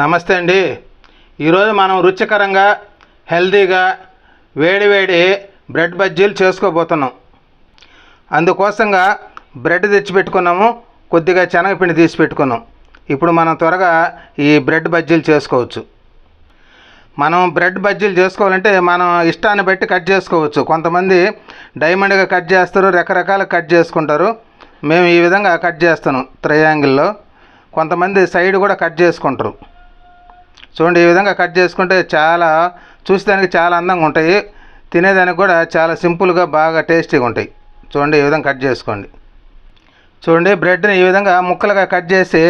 నమస్తే అండి. ఈరోజు మనం రుచికరంగా హెల్తీగా వేడివేడి బ్రెడ్ బజ్జీలు చేసుకోబోతున్నాం. అందుకోసంగా బ్రెడ్ తెచ్చి పెట్టుకున్నాము కొద్దిగా శనగపిండి తీసి పెట్టుకున్నాం. ఇప్పుడు మనం త్వరగా ఈ బ్రెడ్ బజ్జీలు చేసుకోవచ్చు. మనం బ్రెడ్ బజ్జీలు చేసుకోవాలంటే మనం ఇష్టాన్ని బట్టి కట్ చేసుకోవచ్చు. కొంతమంది డైమండ్గా కట్ చేస్తారు రకరకాల కట్ చేసుకుంటారు. మేము ఈ విధంగా కట్ చేస్తాను త్రయాంగిల్లో కొంతమంది సైడ్ కూడా కట్ చేసుకుంటారు. చూడండి ఈ విధంగా కట్ చేసుకుంటే చాలా చూసేదానికి చాలా అందంగా ఉంటాయి. తినేదానికి కూడా చాలా సింపుల్గా బాగా టేస్టీగా ఉంటాయి. చూడండి ఈ విధంగా కట్ చేసుకోండి. చూడండి బ్రెడ్ని ఈ విధంగా ముక్కలుగా కట్ చేసి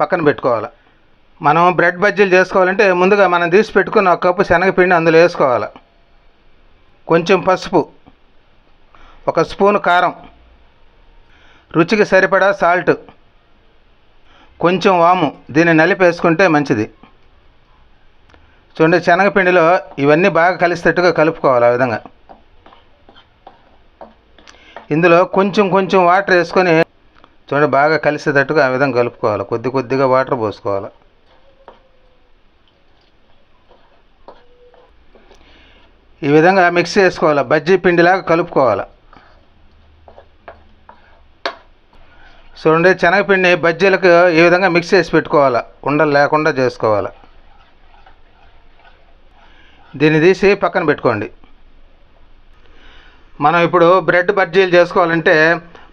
పక్కన పెట్టుకోవాలి. మనం బ్రెడ్ బజ్జీలు చేసుకోవాలంటే ముందుగా మనం తీసి పెట్టుకున్న ఒక కప్పు శనగపిండి అందులో వేసుకోవాలి. కొంచెం పసుపు ఒక స్పూన్ కారం రుచికి సరిపడా సాల్ట్ కొంచెం వాము దీన్ని నలిపేసుకుంటే మంచిది. చూడండి శనగపిండిలో ఇవన్నీ బాగా కలిసేటట్టుగా కలుపుకోవాలి ఆ విధంగా. ఇందులో కొంచెం కొంచెం వాటర్ వేసుకొని చూడండి బాగా కలిసేటట్టుగా ఆ విధంగా కలుపుకోవాలి. కొద్ది కొద్దిగా వాటర్ పోసుకోవాలి. ఈ విధంగా మిక్స్ చేసుకోవాలి. బజ్జీ పిండిలాగా కలుపుకోవాలి. చూడండి శనగపిండి బజ్జీలకు ఈ విధంగా మిక్స్ చేసి పెట్టుకోవాలి. ఉండలు లేకుండా చేసుకోవాలి. దీన్ని తీసి పక్కన పెట్టుకోండి. మనం ఇప్పుడు బ్రెడ్ బజ్జీలు చేసుకోవాలంటే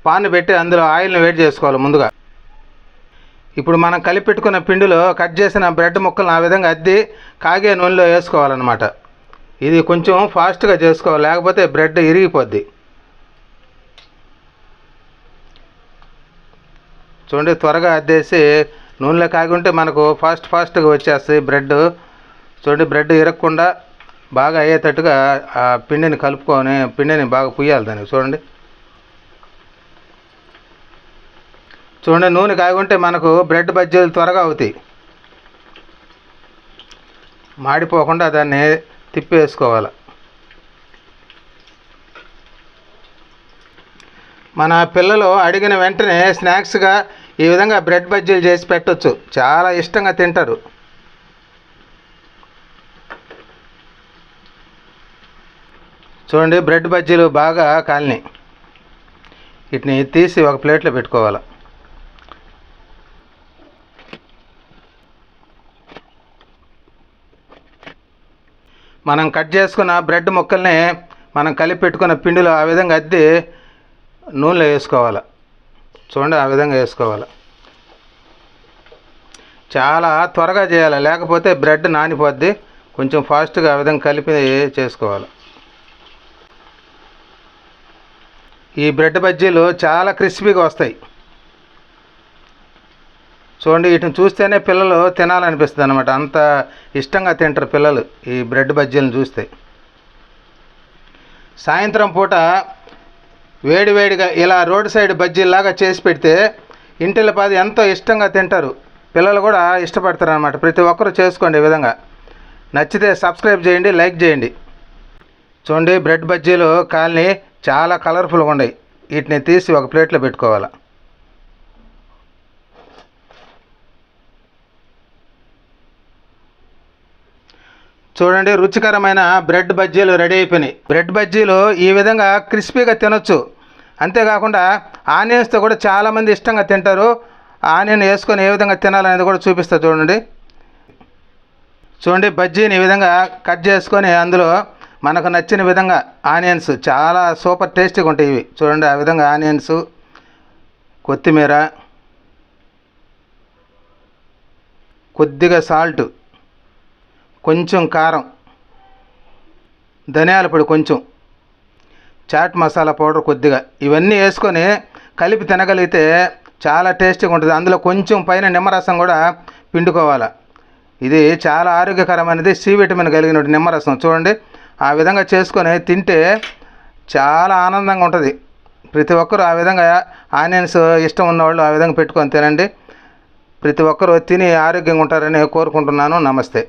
పాన్ పెట్టి అందులో ఆయిల్ని వేడి చేసుకోవాలి ముందుగా. ఇప్పుడు మనం కలిపి పెట్టుకున్న పిండిలో కట్ చేసిన బ్రెడ్ ముక్కలను ఆ విధంగా అద్ది కాగే నూనెలో వేసుకోవాలన్నమాట. ఇది కొంచెం ఫాస్ట్గా చేసుకోవాలి లేకపోతే బ్రెడ్ ఇరిగిపోద్ది. చూడండి త్వరగా అద్దేసి నూనెలో కాగి ఉంటే మనకు ఫాస్ట్ ఫాస్ట్గా వచ్చేస్తాయి బ్రెడ్. చూడండి బ్రెడ్ ఇరగకుండా బాగా అయ్యేటట్టుగా ఆ పిండిని కలుపుకొని పిండిని బాగా పుయ్యాలి దానికి చూడండి. చూడండి నూనె కాగుంటే మనకు బ్రెడ్ బజ్జీలు త్వరగా అవుతాయి. మాడిపోకుండా దాన్ని తిప్పేసుకోవాలి. మన పిల్లలు అడిగిన వెంటనే స్నాక్స్గా ఈ విధంగా బ్రెడ్ బజ్జీలు చేసి పెట్టచ్చు. చాలా ఇష్టంగా తింటారు. చూడండి బ్రెడ్ బజ్జీలు బాగా కాలినాయి. వీటిని తీసి ఒక ప్లేట్లో పెట్టుకోవాలి. మనం కట్ చేసుకున్న బ్రెడ్ ముక్కల్ని మనం కలిపి పెట్టుకున్న పిండిలో ఆ విధంగా అద్ది నూనెలో వేసుకోవాలి. చూడండి ఆ విధంగా వేసుకోవాలి. చాలా త్వరగా చేయాలి లేకపోతే బ్రెడ్ నానిపోద్ది. కొంచెం ఫాస్ట్గా ఆ విధంగా కలిపి చేసుకోవాలి. ఈ బ్రెడ్ బజ్జీలు చాలా క్రిస్పీగా వస్తాయి. చూడండి వీటిని చూస్తేనే పిల్లలు తినాలనిపిస్తుంది అనమాట అంత ఇష్టంగా తింటారు పిల్లలు ఈ బ్రెడ్ బజ్జీలను చూస్తే. సాయంత్రం పూట వేడివేడిగా ఇలా రోడ్ సైడ్ బజ్జీలాగా చేసి పెడితే ఇంటిల పాది ఎంతో ఇష్టంగా తింటారు. పిల్లలు కూడా ఇష్టపడతారు అనమాట ప్రతి ఒక్కరూ చేసుకోండి ఈ విధంగా. నచ్చితే సబ్స్క్రైబ్ చేయండి లైక్ చేయండి. చూడండి బ్రెడ్ బజ్జీలు కాలనీ చాలా కలర్ఫుల్గా ఉన్నాయి. వీటిని తీసి ఒక ప్లేట్లో పెట్టుకోవాలి. చూడండి రుచికరమైన బ్రెడ్ బజ్జీలు రెడీ అయిపోయినాయి. బ్రెడ్ బజ్జీలు ఈ విధంగా క్రిస్పీగా తినొచ్చు. అంతేకాకుండా ఆనియన్స్తో కూడా చాలామంది ఇష్టంగా తింటారు. ఆనియన్ వేసుకొని ఏ విధంగా తినాలనేది కూడా చూపిస్తా చూడండి. చూడండి బజ్జీని ఈ విధంగా కట్ చేసుకొని అందులో మనకు నచ్చిన విధంగా ఆనియన్స్ చాలా సూపర్ టేస్టీగా ఉంటాయి ఇవి. చూడండి ఆ విధంగా ఆనియన్స్ కొత్తిమీర కొద్దిగా సాల్ట్ కొంచెం కారం ధనియాల పొడి కొంచెం చాట్ మసాలా పౌడర్ కొద్దిగా. ఇవన్నీ వేసుకొని కలిపి తినగలిగితే చాలా టేస్టీగా ఉంటుంది. అందులో కొంచెం పైన నిమ్మరసం కూడా పిండుకోవాలి. ఇది చాలా ఆరోగ్యకరమైనది సి విటమిన్ కలిగిన నిమ్మరసం. చూడండి. ఆ విధంగా చేసుకొని తింటే చాలా ఆనందంగా ఉంటుంది. ప్రతి ఒక్కరు ఆ విధంగా ఆనియన్స్ ఇష్టం ఉన్నవాళ్ళు ఆ విధంగా పెట్టుకొని తినండి. ప్రతి ఒక్కరూ తిని ఆరోగ్యంగా ఉంటారని కోరుకుంటున్నాను. నమస్తే.